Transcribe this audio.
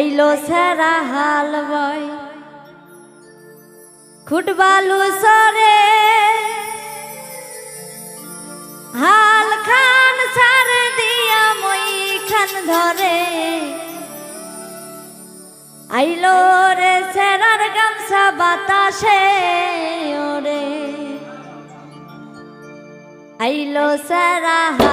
আইলো সেরা হাল বয়। খুটবালু সরে, হাল খান সার দিয়া মই খান ধরে। আইলো রে সেরার গামছা বাতাসে, ওরে। আইলো সেরা হাল